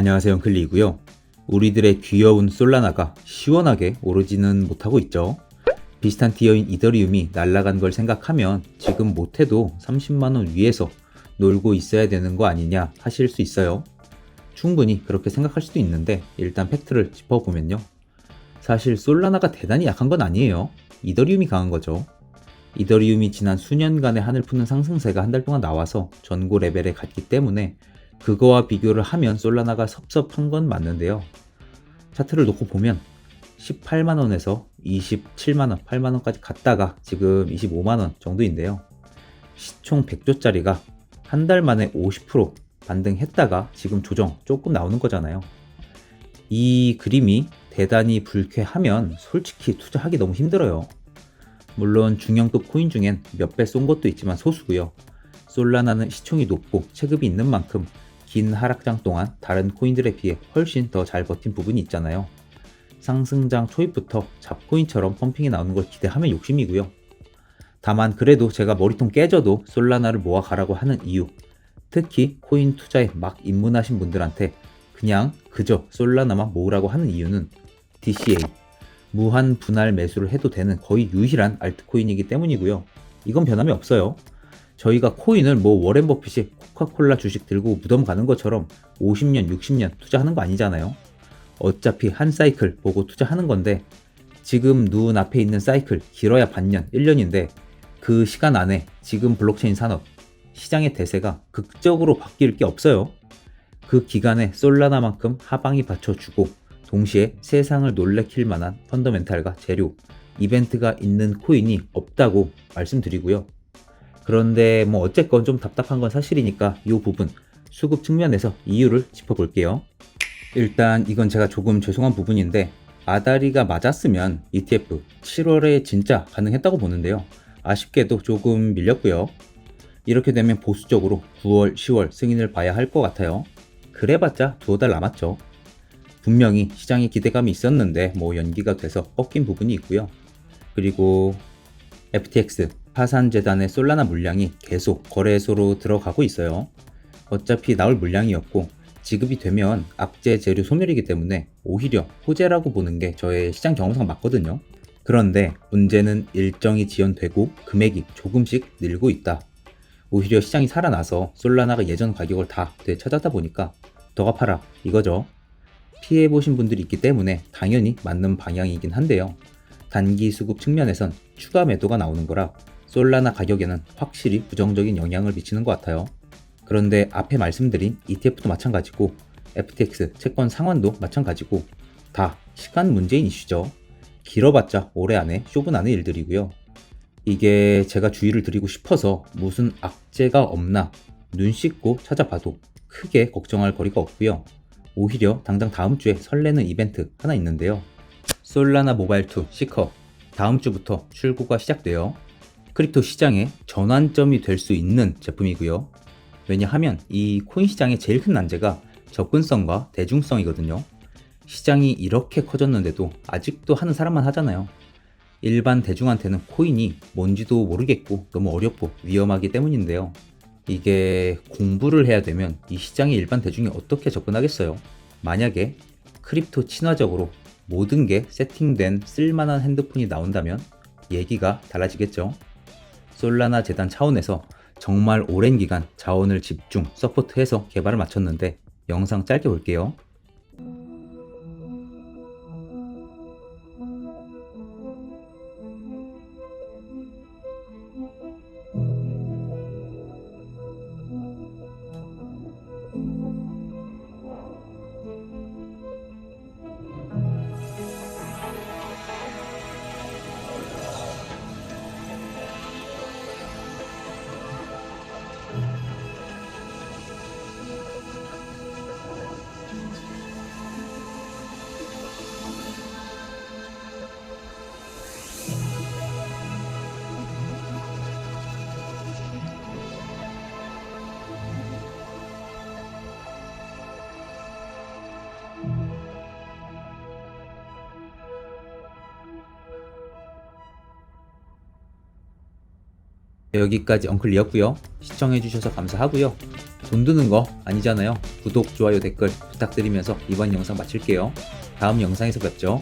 안녕하세요 클리이고요. 우리들의 귀여운 솔라나가 시원하게 오르지는 못하고 있죠. 비슷한 티어인 이더리움이 날아간 걸 생각하면 지금 못해도 30만원 위에서 놀고 있어야 되는 거 아니냐 하실 수 있어요. 충분히 그렇게 생각할 수도 있는데 일단 팩트를 짚어보면요. 사실 솔라나가 대단히 약한 건 아니에요. 이더리움이 강한 거죠. 이더리움이 지난 수년간의 한을 푸는 상승세가 한 달 동안 나와서 전고 레벨에 갔기 때문에 그거와 비교를 하면 솔라나가 섭섭한 건 맞는데요. 차트를 놓고 보면 18만원에서 27만원, 8만원까지 갔다가 지금 25만원 정도인데요. 시총 100조짜리가 한 달 만에 50% 반등했다가 지금 조정 조금 나오는 거잖아요. 이 그림이 대단히 불쾌하면 솔직히 투자하기 너무 힘들어요. 물론 중형급 코인 중엔 몇 배 쏜 것도 있지만 소수고요. 솔라나는 시총이 높고 체급이 있는 만큼 긴 하락장 동안 다른 코인들에 비해 훨씬 더 잘 버틴 부분이 있잖아요. 상승장 초입부터 잡코인처럼 펌핑이 나오는 걸 기대하면 욕심이고요. 다만 그래도 제가 머리통 깨져도 솔라나를 모아 가라고 하는 이유. 특히 코인 투자에 막 입문하신 분들한테 그냥 그저 솔라나만 모으라고 하는 이유는 DCA 무한 분할 매수를 해도 되는 거의 유일한 알트코인이기 때문이고요. 이건 변함이 없어요. 저희가 코인을 뭐 워렌 버핏이 코카콜라 주식 들고 무덤 가는 것처럼 50년, 60년 투자하는 거 아니잖아요. 어차피 한 사이클 보고 투자하는 건데 지금 눈 앞에 있는 사이클 길어야 반년, 1년인데 그 시간 안에 지금 블록체인 산업 시장의 대세가 극적으로 바뀔 게 없어요. 그 기간에 솔라나만큼 하방이 받쳐주고 동시에 세상을 놀래킬 만한 펀더멘탈과 재료, 이벤트가 있는 코인이 없다고 말씀드리고요. 그런데 뭐 어쨌건 좀 답답한 건 사실이니까 이 부분 수급 측면에서 이유를 짚어볼게요. 일단 이건 제가 조금 죄송한 부분인데 아다리가 맞았으면 ETF 7월에 진짜 가능했다고 보는데요. 아쉽게도 조금 밀렸고요. 이렇게 되면 보수적으로 9월, 10월 승인을 봐야 할 것 같아요. 그래봤자 두어 달 남았죠. 분명히 시장에 기대감이 있었는데 뭐 연기가 돼서 꺾인 부분이 있고요. 그리고 FTX 파산재단의 솔라나 물량이 계속 거래소로 들어가고 있어요. 어차피 나올 물량이었고 지급이 되면 악재 재료 소멸이기 때문에 오히려 호재라고 보는 게 저의 시장 경험상 맞거든요. 그런데 문제는 일정이 지연되고 금액이 조금씩 늘고 있다. 오히려 시장이 살아나서 솔라나가 예전 가격을 다 되찾았다 보니까 더 갚아라 이거죠. 피해보신 분들이 있기 때문에 당연히 맞는 방향이긴 한데요. 단기 수급 측면에선 추가 매도가 나오는 거라 솔라나 가격에는 확실히 부정적인 영향을 미치는 것 같아요. 그런데 앞에 말씀드린 ETF도 마찬가지고 FTX 채권 상환도 마찬가지고 다 시간 문제인 이슈죠. 길어봤자 올해 안에 쇼분하는 일들이고요. 이게 제가 주의를 드리고 싶어서 무슨 악재가 없나 눈 씻고 찾아봐도 크게 걱정할 거리가 없고요. 오히려 당장 다음 주에 설레는 이벤트 하나 있는데요. 솔라나 모바일2 시커 다음 주부터 출고가 시작돼요. 크립토 시장의 전환점이 될 수 있는 제품이고요. 왜냐하면 이 코인 시장의 제일 큰 난제가 접근성과 대중성이거든요. 시장이 이렇게 커졌는데도 아직도 하는 사람만 하잖아요. 일반 대중한테는 코인이 뭔지도 모르겠고 너무 어렵고 위험하기 때문인데요. 이게 공부를 해야 되면 이 시장의 일반 대중이 어떻게 접근하겠어요? 만약에 크립토 친화적으로 모든 게 세팅된 쓸만한 핸드폰이 나온다면 얘기가 달라지겠죠. 솔라나 재단 차원에서 정말 오랜 기간 자원을 집중 서포트해서 개발을 마쳤는데 영상 짧게 볼게요. 여기까지 엉클리였고요. 시청해주셔서 감사하고요. 돈 드는 거 아니잖아요. 구독, 좋아요, 댓글 부탁드리면서 이번 영상 마칠게요. 다음 영상에서 뵙죠.